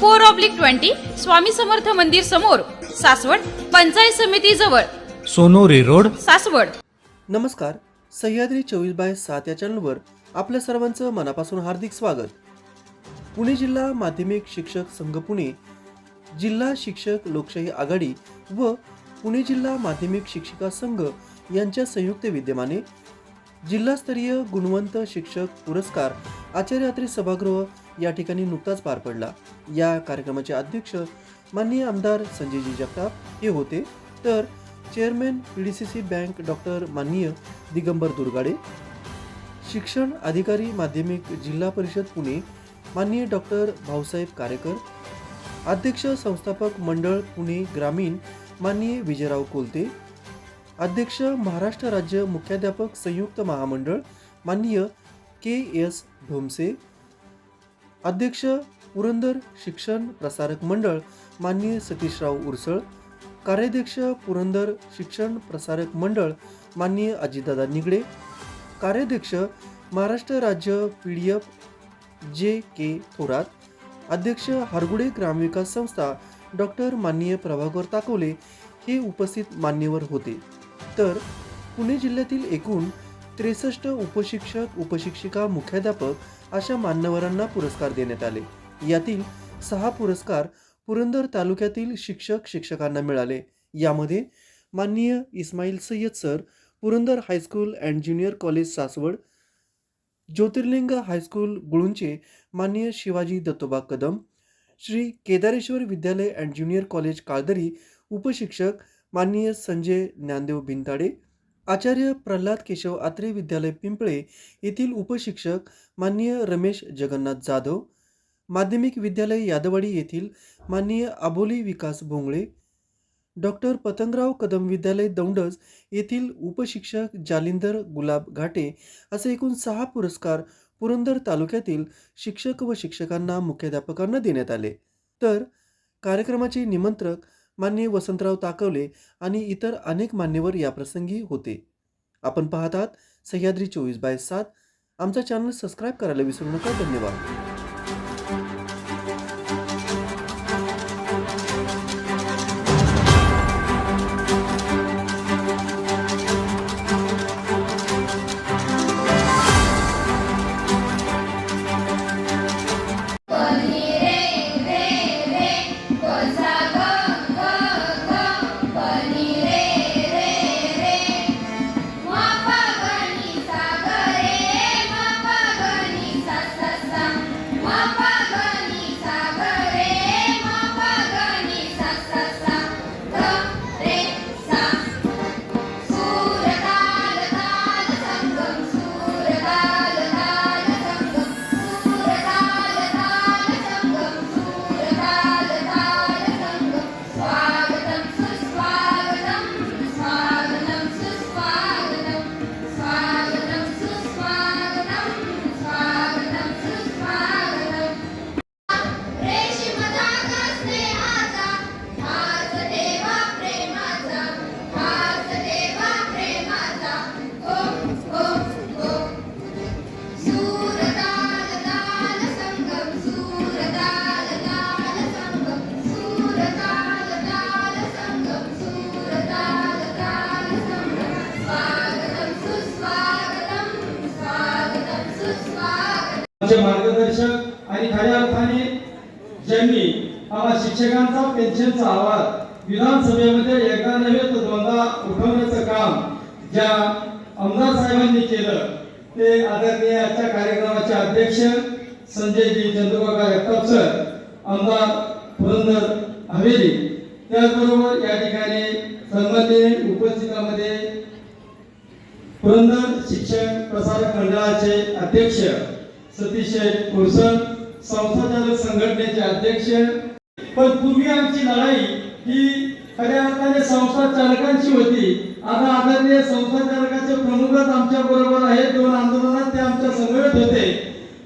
four oblique twenty Swami Samarth मंदिर समोर सासवड पंचायत समिती जवळ. सोनोरी रोड. सासवड. नमस्कार सह्याद्री चोवीस बाय सात या चॅनलवर आपल्या सर्वांचं मनापासून हार्दिक स्वागत. पुणे जिल्हा माध्यमिक शिक्षक संघ पुणे जिल्हा शिक्षक लोकशाही आघाडी व पुणे जिल्हा माध्यमिक शिक्षिका संघ यांच्या संयुक्त विद्यमाने जिल्हास्तरीय गुणवंत शिक्षक पुरस्कार आचार्यात्री सभागृह या ठिकाणी नुकताच पार पडला. या कार्यक्रमाचे अध्यक्ष माननीय आमदार संजयजी जगताप हे होते. तर chairman P D C C bank doctor माननीय दिगंबर दुर्गाडे शिक्षण अधिकारी माध्यमिक जिल्हा परिषद पुणे माननीय डॉक्टर भाऊसाहेब कारेकर अध्यक्ष संस्थापक मंडळ पुणे ग्रामीण माननीय विजयराव कोलते अध्यक्ष महाराष्ट्र राज्य मुख्याध्यापक संयुक्त महामंडळ माननीय के एस ढोमसे अध्यक्ष पुरंदर शिक्षण प्रसारक मंडळ माननीय सतीशराव उरसळ कार्याध्यक्ष पुरंदर शिक्षण प्रसारक मंडळ माननीय अजितदादा निगडे कार्याध्यक्ष महाराष्ट्र राज्य पी डी एफ जे के थोरात अध्यक्ष हरगुडे ग्रामविकास संस्था डॉक्टर माननीय प्रभाकर ताकवले हे उपस्थित मान्यवर होते. तर पुणे जिल्ह्यातील एकूण त्रेसष्ट उपशिक्षक उपशिक्षिका मुख्याध्यापक अशा मान्यवरांना पुरस्कार देण्यात आले. यातील सहा पुरस्कार पुरंदर तालुक्यातील शिक्षक शिक्षकांना मिळाले. यामध्ये माननीय Ismail Sayyed sir Purandar high school and junior college Saswad Jyotirlinga high school Gulunche माननीय Shivaji Dattoba Kadam Shri Kedareshwar Vidyalaya and junior college Kaldari उपशिक्षक माननीय संजय ज्ञानदेव भिंताडे आचार्य प्रल्हाद केशव आत्रे विद्यालय पिंपळे येथील उपशिक्षक माननीय रमेश जगन्नाथ जाधव माध्यमिक विद्यालय यादवाडी येथील माननीय आबोली विकास भोंगळे डॉक्टर पतंगराव कदम विद्यालय दौंडज येथील उपशिक्षक जालिंदर गुलाब घाटे असे एकूण सहा पुरस्कार पुरंदर तालुक्यातील शिक्षक व शिक्षकांना मुख्याध्यापकांना देण्यात आले. तर कार्यक्रमाचे निमंत्रक मान्य वसंतराव ताकवले आणि इतर अनेक मान्यवर याप्रसंगी होते. आपण पाहतात सह्याद्री चोवीस बाय सात. आमचा चॅनल सबस्क्राईब करायला विसरू नका. धन्यवाद. आमचे मार्गदर्शक आणि खऱ्या अर्थाने ज्यांनी आम्हा शिक्षकांचा पेन्शनचा आवाज विधानसभेमध्ये एकदा नव्हे तर दोनदा उठवण्याचं काम ज्या आमदार साहेबांनी केलं ते आदरणीय आजच्या कार्यक्रमाचे अध्यक्ष संजयजी चंद्रबाबा जगताप सर आमदार पुरंदर हवेली. त्याचबरोबर या ठिकाणी सन्माननीय उपस्थितामध्ये पुरंदर शिक्षण प्रसारक मंडळाचे अध्यक्ष सतीश कुरसन संस्थाचालक संघटनेचे अध्यक्ष. पण पूर्वी आमची लढाई ही खऱ्या अर्थाने संस्थाचालकांची होती. आता आदरणीय संस्थाचालकाचे प्रमुखच आमच्या बरोबर आहेत दोन आंदोलनात ते आमच्या समवेत होते.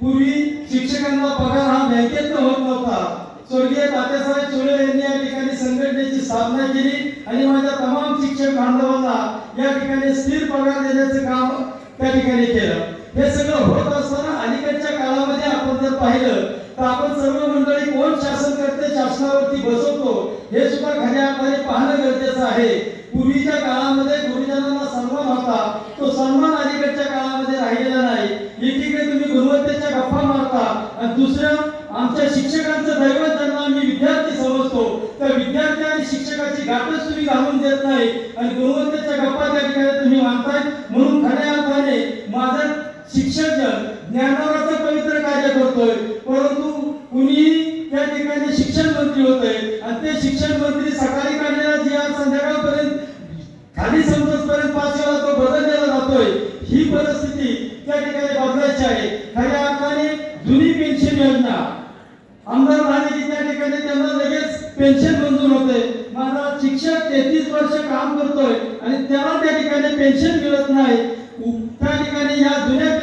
पूर्वी शिक्षकांना पगार हा बँकेत होत नव्हता. स्वर्गीय तात्यासाहेब सुळे यांनी या ठिकाणी संघटनेची स्थापना केली आणि माझ्या तमाम शिक्षक बांधवांना या ठिकाणी स्थिर पगार देण्याचं काम त्या ठिकाणी केलं. हे सगळं होत असताना अलीकडच्या काळामध्ये आपण जर पाहिलं तर आपण सर्व मंडळी कोण शासन करते शासनावरती बसवतो हे सुद्धा खऱ्या अर्थाने पाहणं गरजेचं आहे. पूर्वीच्या काळामध्ये गुरुजनांना सन्मान होता. तो सन्मान अलीकडच्या काळामध्ये राहिलेला नाही. एकीकडे तुम्ही गुणवत्तेच्या गप्पा मारता आणि दुसरं आमच्या शिक्षकांचं दैवत पेन्शन मंजूर होते माझा शिक्षक तेहतीस वर्ष काम करतोय आणि त्याला त्या ठिकाणी पेन्शन मिळत नाही. त्या ठिकाणी या जुन्या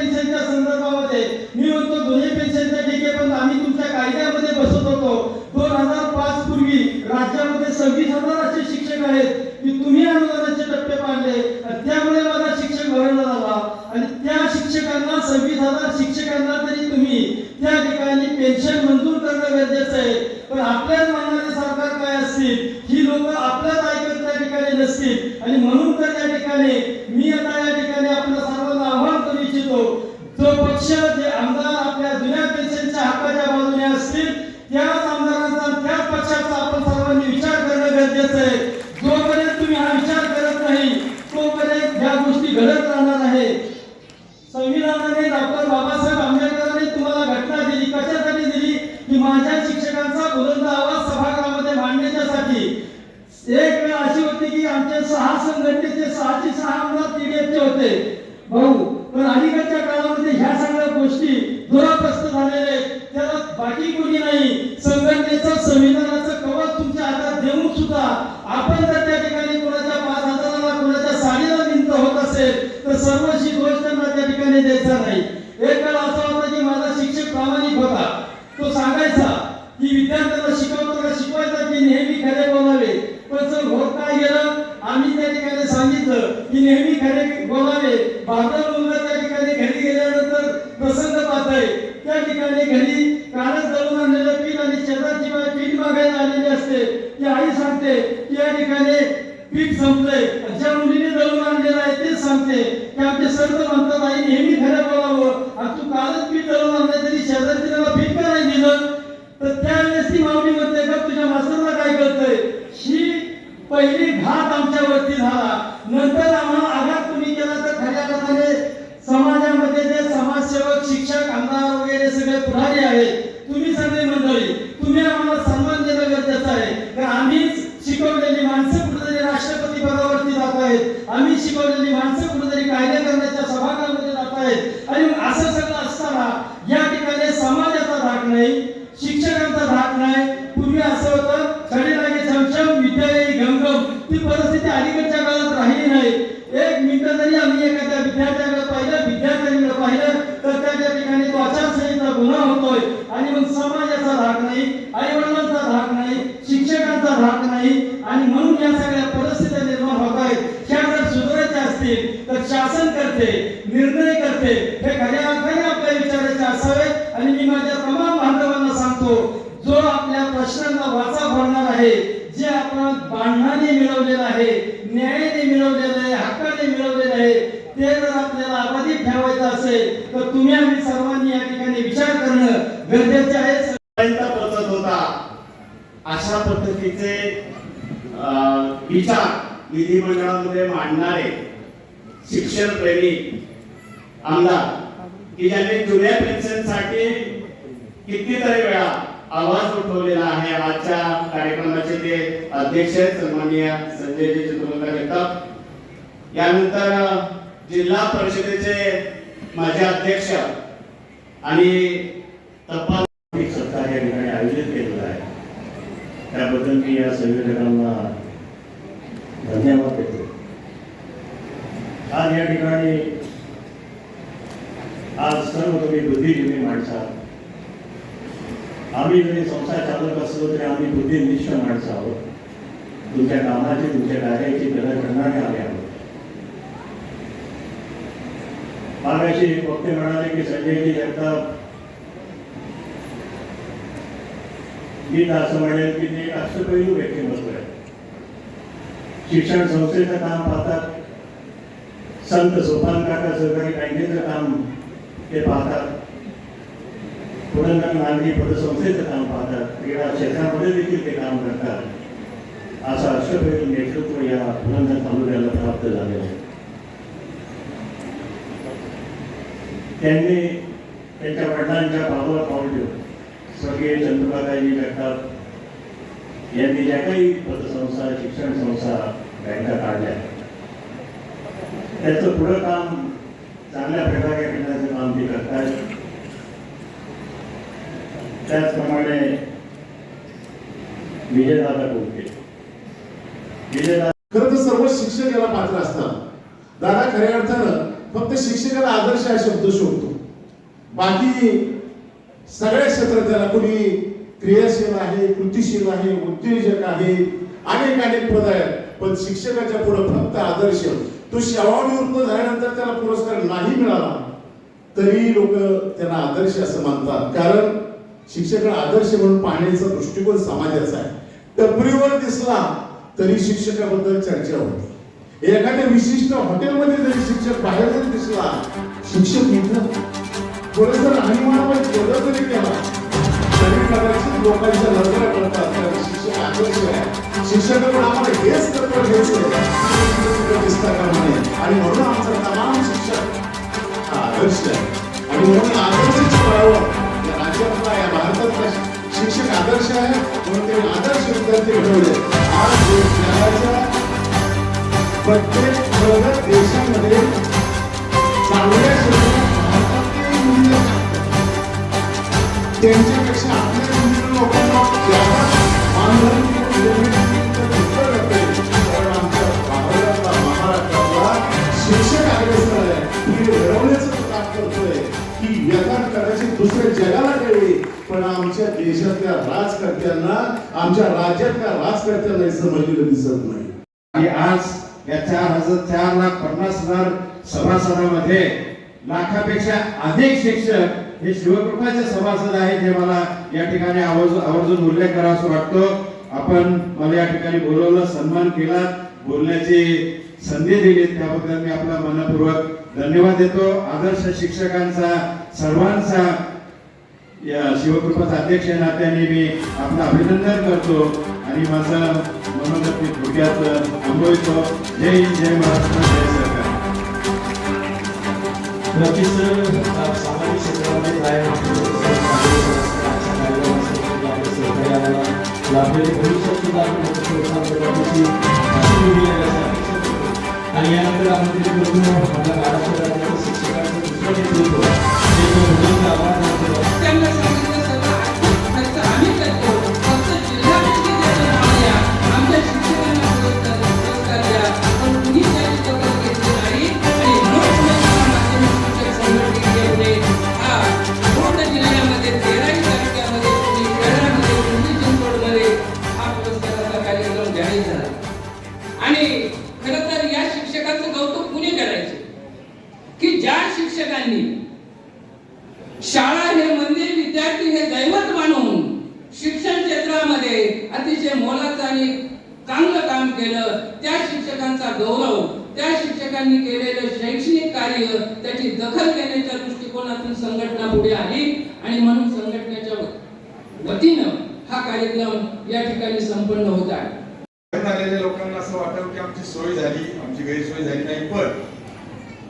त्या आमदारांचा त्या पक्षाचा आपण सर्वांनी विचार करणं गरजेचं आहे. तो सांगायचा की विद्यार्थ्यांना शिकवताना शिकवायचं की नेहमी खरे बोलावे. पण सर होत काय गेलं. आम्ही त्या ठिकाणी सांगितलं की नेहमी खरे बोलावे. भाजप bir आमदार. की ज्यांनी जुन्या पेन्शनसाठी कितीतरी वेळा आवाज उठवलेला आहे. आजच्या कार्यक्रमाचे ते अध्यक्ष सन्माननीय संजयजी चित्रवंत यानंतर जिल्हा परिषदेचे माझे अध्यक्ष आणि तपास सप्ताह आयोजित केलेला आहे. त्याबद्दल मी या संयोजकांना आज या ठिकाणी आज सर्व तुम्ही बुद्धिजीवी माणसं आम्ही जरी संसार चालत असलो तरी आम्ही बुद्धिनिष्ठ माणसं आहोत. तुमच्या कामाची तुमच्या कार्याची गरज करणारे आले आहोत. मागाशी वक्ते म्हणाले की संजयजी जगताप मी तर असं म्हणेल की ते एक अष्टपैलू व्यक्तिमत्व आहे. शिक्षण संस्थेचं काम पाहतात संत सोपान काका सहकारी बँकेचं काम ते पाहतात. पुरंदर नांदी पदसंस्थेचं काम पाहतात. क्रीडा क्षेत्रामध्ये देखील ते काम करतात. असं अष्टभेद नेतृत्व या पुरंदर तालुक्याला प्राप्त झालेलं आहे. त्यांनी त्यांच्या वडिलांच्या पावलावर पाऊल ठेवून स्वर्गीय चंद्रकाकाजी जगताप यांनी ज्या काही पतसंस्था शिक्षण संस्था बँका काढल्या. त्याचं पुढं काम चांगल्या प्रकारे करण्याचं काम ते करतात त्याचप्रमाणे विजयदादा कोलते विजयदादा खरं तर सर्व शिक्षक याला पात्र असतात. दादा खऱ्या अर्थानं फक्त शिक्षकाला आदर्श हा शब्द शोधतो. बाकी सगळ्या क्षेत्रात त्याला कोणी क्रियाशील आहे कृतिशील आहे उद्योजक आहे अनेक अनेक पद आहेत पण शिक्षकाच्या पुढे फक्त आदर्श. तो सेवानिवृत्त झाल्यानंतर त्याला पुरस्कार नाही मिळाला. तरी लोक त्यांना आदर्श असं मानतात कारण शिक्षकाला आदर्श म्हणून पाहण्याचा दृष्टिकोन समाजाचा आहे. टपरीवर दिसला तरी शिक्षकाबद्दल चर्चा होती. एखाद्या विशिष्ट हॉटेलमध्ये जरी शिक्षक बाहेर जरी दिसला शिक्षक म्हटलं थोडस राहणीमानामध्ये बदल जरी केला तरी कदाचित लोकांच्या नजरा पडतात. कारण शिक्षक आदर्श आहे. शिक्षकाकडून आम्हाला हेच तत्व घ्यायचं दिसता कामा नये आणि म्हणून आमचा तमाम शिक्षक आदर्श आहे. आणि म्हणून आदर्शच कळावं या राज्यातला या भारतातला शिक्षक आदर्श आहे. म्हणून ते आदर्श विद्यार्थी घडवले. आज जगाच्या प्रत्येक प्रगत देशामध्ये चांगल्या क्षेत्रात भारतातले इंजिनियर त्यांच्यापेक्षा आपल्या इंजिनियर लोकांना जगात मानधन काम करतोय. की व्यथा कदाचित दुसऱ्या जगाला कळली. पण आमच्या देशातल्या राजकर्त्यांना आमच्या राज्यातल्या राजकर्त्यांना हे समजलेलं दिसत नाही. आणि आज या चार हजार चार लाख पन्नास हजार सभासदामध्ये लाखापेक्षा अधिक शिक्षक हे शिवकृपाचे सभासद आहेत हे मला या ठिकाणी आवर्जून आवर्जून उल्लेख करा असं वाटतो. आपण मला या ठिकाणी बोलवलं सन्मान केला. बोलण्याची संधी दिली त्याबद्दल मी आपला मनपूर्वक धन्यवाद देतो. आदर्श शिक्षकांचा सर्वांचा. या शिवकृपाचा अध्यक्ष नात्याने मी आपलं अभिनंदन करतो आणि माझा मनोगत मी थोडक्यात थांबवतो जय हिंद जय महाराष्ट्र जय सरकार. नक्कीच सामाजिक क्षेत्रामध्ये काय लाभलेले आपण मोठं प्रोत्साहन आणि यानंतर आपण त्यांनी शाळा हे मंदिर विद्यार्थी हे दैवत मानून शिक्षण क्षेत्रामध्ये अतिशय मोलाचं आणि चांगलं काम केलं. त्या शिक्षकांचा गौरव त्या शिक्षकांनी केलेलं शैक्षणिक कार्य त्याची दखल घेण्याच्या दृष्टिकोनातून संघटना पुढे आली आणि म्हणून संघटनेच्या वतीनं हा कार्यक्रम या ठिकाणी संपन्न होत आहे. आलेल्या लोकांना असं वाटतं की आमची सोय झाली आमची गैरसोय झाली नाही पण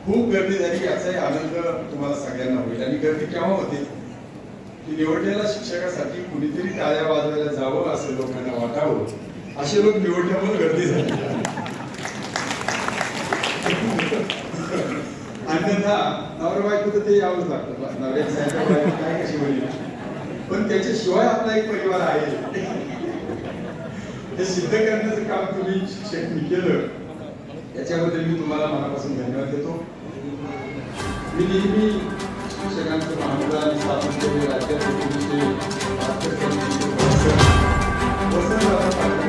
खूप गर्दी झाली याचाही आनंद तुम्हाला सगळ्यांना होईल. आणि गर्दी केव्हा होते? की निवडलेल्या शिक्षकासाठी कुणीतरी टाळ्या वाजवायला जावं असं लोकांना वाटावं असे लोक निवडल्यामुळे गर्दी झाली. अन्यथा नवरा बायको तर ते यावंच लागतं. काय कशी होईल? पण त्याच्याशिवाय आपला एक परिवार आहे. हे सिद्ध करण्याचं काम तुम्ही शिक्षकांनी केलं. याच्याबद्दल मी तुम्हाला मनापासून धन्यवाद देतो. मी नेहमी शिक्षकांचं महामंडळाने स्थापन केले राज्यात वसंत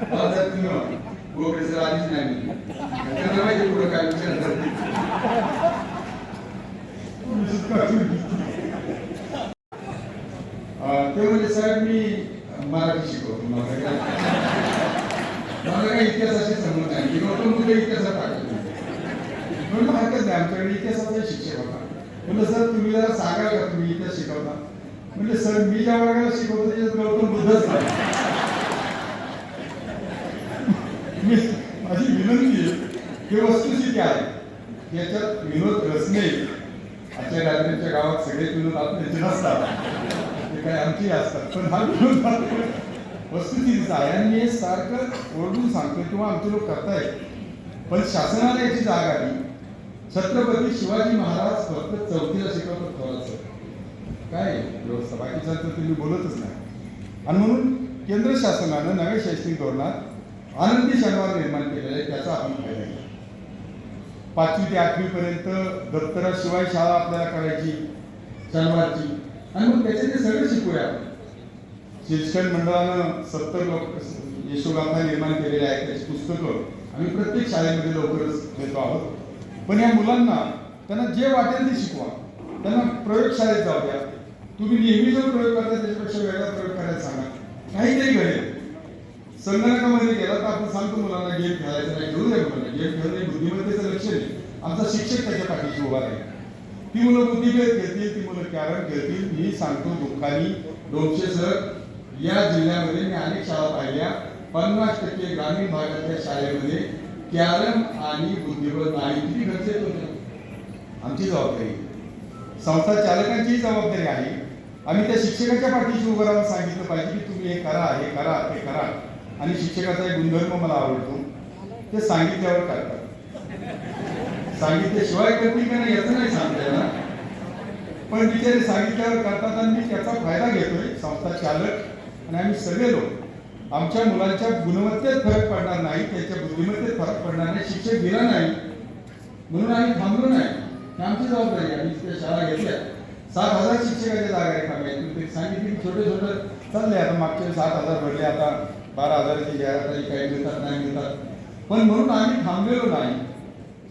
गाडी मला तुम्ही गोगरे सर आधीच नाही मी. त्यांना माहिती पुढे काय विचार ते म्हणजे साहेब मी मराठी शिकवतो मला काय मला काही इतिहासाशी संबंध नाही की इतिहासात टाकत म्हणून हरकत नाही आमच्याकडे इतिहासाचा शिक्षक होता म्हणलं सर तुम्ही जरा सांगाल का तुम्ही इतिहास शिकवता म्हणजे सर मी ज्या वर्गाला शिकवतो त्याच्यात गौतम बुद्धच नाही मी- माझी विनंती आहे हे वस्तुस्थिती आहे याच्यात विनोद रचने आजच्या रात्रीच्या गावात सगळे विनोद आपल्याचे नसतात ते काय आमची असतात पण हा विनोद वस्तुस्थितीचा आहे आणि हे सारखं ओरडून सांगतो किंवा आमचे लोक करतायत. पण शासनाला याची जाग आली. छत्रपती शिवाजी महाराज फक्त चौथीला शिकवतात थोराचं काय? व्यवस्था बाकीचं तर तुम्ही बोलतच नाही. आणि म्हणून केंद्र शासनानं नव्या शैक्षणिक धोरणात आनंदी शनिवार निर्माण केलेला आहे त्याचा आपण फायदा घ्या पाचवी ते आठवीपर्यंत दप्तराशिवाय शाळा आपल्याला करायची शनिवारची. आणि मग त्याचे ते सगळं शिकूया. शिक्षण मंडळानं सत्तर लोक यशोगाथा निर्माण केलेल्या आहेत त्याची पुस्तकं. आम्ही प्रत्येक शाळेमध्ये लवकरच देतो आहोत. पण या मुलांना त्यांना जे वाटेल ते शिकवा. त्यांना प्रयोगशाळेत जाऊ द्या तुम्ही नेहमी जो प्रयोग करता त्याच्यापेक्षा वेगळा प्रयोग करायला सांगा. काहीतरी घडेल. संगणकामध्ये गेला तर आपण सांगतो मुलांना गेम खेळायचं नाही खेळू द्या मुलांना गेम खेळणे बुद्धिमत्तेचं लक्ष नाही. आमचा शिक्षक त्याच्या पाठीशी उभा राहील. ती मुलं बुद्धिभेद खेळतील ती मुलं कॅरम खेळतील मी सांगतो दुःखानी डोमशे सर या जिल्ह्यामध्ये मी अनेक शाळा पाहिल्या. पन्नास टक्के ग्रामीण भागातल्या शाळेमध्ये कॅरम आणि बुद्धिबळ नाही. किती खर्च येतो आमची जबाबदारी. संस्था चालकांचीही जबाबदारी आहे. आम्ही त्या शिक्षकाच्या पाठीशी उभं राहून सांगितलं पाहिजे की तुम्ही हे करा हे करा ते करा. आणि शिक्षकाचा एक गुणधर्म मला आवडतो. ते सांगितल्यावर करतात? सांगितल्याशिवाय करतील का नाही याचं नाही सांगता येणार. पण बिचारे सांगितल्यावर करतात आणि मी त्याचा फायदा घेतोय संस्था चालक आणि आम्ही सगळे लोक. आमच्या मुलांच्या गुणवत्तेत फरक पडणार नाही त्याच्या बुद्धिमत्तेत फरक पडणार नाही शिक्षक दिला नाही. म्हणून आम्ही थांबलो नाही. आमची जबाबदारी आम्ही त्या शाळा घेतल्या. सात हजार शिक्षकाच्या जागा आहेत आम्ही सांगितले की छोटे छोटे चालले आता मागचे सात हजार भरले आता बारा हजाराची जाहिरात काही मिळतात नाही मिळतात पण म्हणून आम्ही थांबलेलो नाही.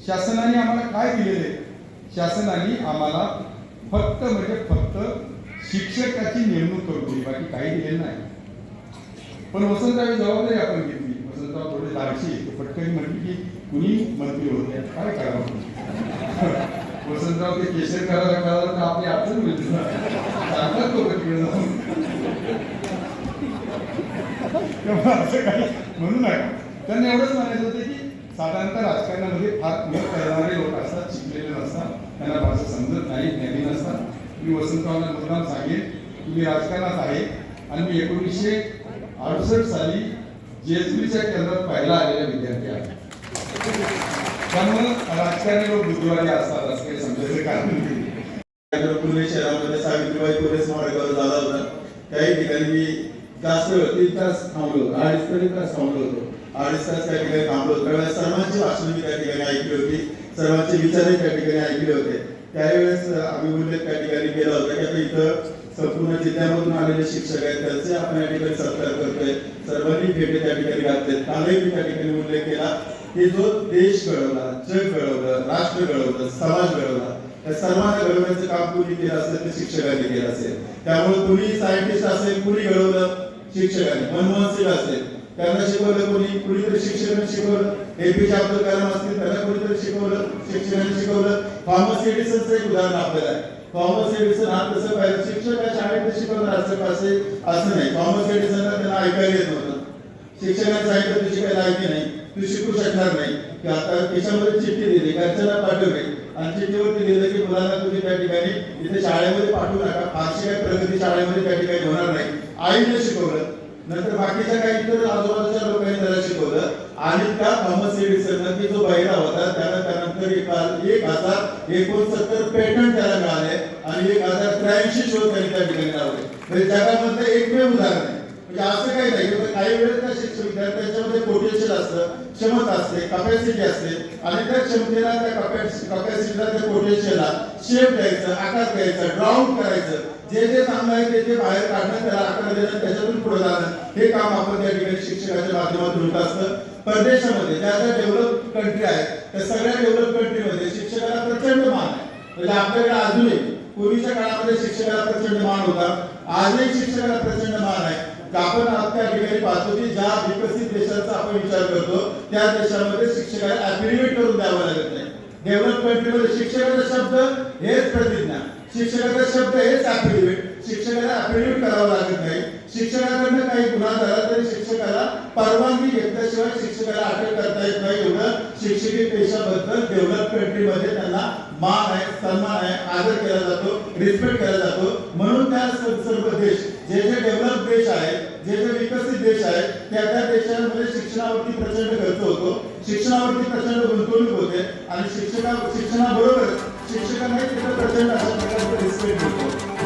शासनाने आम्हाला काय दिलेले? शासनाने आम्हाला फक्त म्हणजे फक्त शिक्षकाची नेमणूक करून दिली बाकी काही दिलेलं नाही. पण वसंतराव जबाबदारी आपण घेतली. वसंतराव थोडे धाडशी पटकन म्हटली की कुणी मंत्री होते काय करावं? वसंतराव ते केसर करायला करायला तर आपली अडचण मिळते सांगतात तो तेव्हा असं काही म्हणू नका. त्यांना एवढंच म्हणायचं होतं की साधारणतः राजकारणामध्ये फार न करणारे लोक असतात शिकलेले नसतात त्यांना भाषा समजत नाही ज्ञानी नसतात. मी वसंतरावांना मुद्दाम सांगेन की मी राजकारणात आहे आणि मी एकोणीसशे अडुसष्ट साली जेजुरीच्या केंद्रात पाहिला आलेला विद्यार्थी आहे. त्यामुळं राजकारणी लोक बुद्धिवादी असतात असं काही समजायचं कारण नाही. पुणे शहरामध्ये सावित्रीबाई पुणे स्मारकावर झाला होता काही ठिकाणी मी जास्त वेळ तीन तास थांबलो अडीच तरी तास थांबलो होतो. अडीच तास त्या ठिकाणी थांबलो होतो. त्यावेळेस सर्वांची भाषण मी त्या ठिकाणी ऐकली होती. सर्वांचे विचारही त्या ठिकाणी ऐकले होते. त्यावेळेस आम्ही उल्लेख त्या ठिकाणी केला होता की आता इथं संपूर्ण जिल्ह्यामधून आलेले शिक्षक आहेत. त्यांचे आपण या ठिकाणी सत्कार करतोय. सर्वांनी भेटे त्या ठिकाणी घातले कालही मी त्या ठिकाणी उल्लेख केला की जो देश घडवला जग घडवलं राष्ट्र घडवलं समाज घडवला त्या सर्वांना घडवण्याचं काम कुणी केलं असेल ते शिक्षकांनी केलं असेल. त्यामुळे कुणी सायंटिस्ट असेल कुणी घडवलं शिक्षकांनी मनमोहन सिंग असेल त्यांना शिकवलं कोणी? कुणीतरी शिक्षकांनी शिकवलं? एपीजे अब्दुल कलाम असतील त्यांना कुणीतरी शिकवलं? शिक्षकांनी शिकवलं. थॉमस एडिसनचं एक उदाहरण आपल्याला आहे. थॉमस एडिसन हा कसं पाहिजे शिक्षक या शाळेत शिकवणार असं असे असं नाही. थॉमस एडिसनला त्यांना ऐकायला येत नव्हतं. शिक्षकांचं ऐकलं तू शिकायला ऐकते नाही? ती शिकू शकणार नाही. की आता त्याच्यामध्ये चिठ्ठी दिली घरच्यांना पाठवले. आणि चिठ्ठीवरती लिहिलं की मुलांना तुम्ही त्या ठिकाणी इथे शाळेमध्ये पाठवू नका. फारशी काही प्रगती शाळेमध्ये त्या ठिकाणी होणार नाही. आईने शिकवलं नंतर बाकीच्या काही इतर आजूबाजूच्या लोकांनी त्याला शिकवलं आणि त्या थॉमस एडिसन की जो बहिरा होता त्याला त्यानंतर एक एक हजार एकोणसत्तर पेटंट त्याला मिळाले. आणि एक हजार त्र्याऐंशी शोध त्यांनी त्या ठिकाणी लावले. म्हणजे जगामधलं एकमेव उदाहरण आहे. म्हणजे असं काही नाही काही वेळेस त्या शिक्षक विद्यार्थ्यांच्यामध्ये पोटेन्शियल असतं क्षमता असते कपॅसिटी असते. आणि त्या क्षमतेला त्या कपॅसिटीला त्या पोटेन्शियलला शेप द्यायचं आकार द्यायचा ग्राउंड करायचं. जे जे चांगलं आहे ते जे बाहेर काढणं त्याला आकार देणं त्याच्यातून पुढे जाणं. हे काम आपण त्या ठिकाणी शिक्षकाच्या माध्यमातून होत असतं. परदेशामध्ये ज्या ज्या डेव्हलप कंट्री आहेत त्या सगळ्या डेव्हलप कंट्रीमध्ये शिक्षकाला प्रचंड मान आहे. म्हणजे आपल्याकडे अजूनही पूर्वीच्या काळामध्ये शिक्षकाला प्रचंड मान होता. आजही शिक्षकाला प्रचंड मान आहे. आपण आज त्या ठिकाणी पाहतो की ज्या विकसित देशांचा आपण विचार करतो त्या देशामध्ये शिक्षकाला ऍफिडेव्हिट करून द्यावं लागत नाही. डेव्हलप कंट्रीमध्ये शिक्षकाचा शब्द हेच प्रतिज्ञा. शिक्षकाचा शब्द हेच ऍफिडेव्हिट शिक्षकाला ऍफिडेव्हिट करावं लागत नाही. शिक्षकाकडनं काही गुन्हा झाला तरी शिक्षकाला परवानगी घेतल्याशिवाय शिक्षकाला अटक करता येत नाही. एवढं शिक्षकी पेशाबद्दल डेव्हलप कंट्रीमध्ये त्यांना मान आहे सन्मान आहे आदर केला जातो रिस्पेक्ट केला जातो. म्हणून त्या सर्व देश जे जे डेव्हलप देश आहेत जे जे विकसित देश आहेत त्या त्या देशांमध्ये शिक्षणावरती प्रचंड खर्च होतो. शिक्षणावरती प्रचंड गुंतवणूक होते आणि शिक्षणा शिक्षणाबरोबर शिक्षकांनाही तिथं प्रचंड अशा प्रकारचा रिस्पेक्ट होतो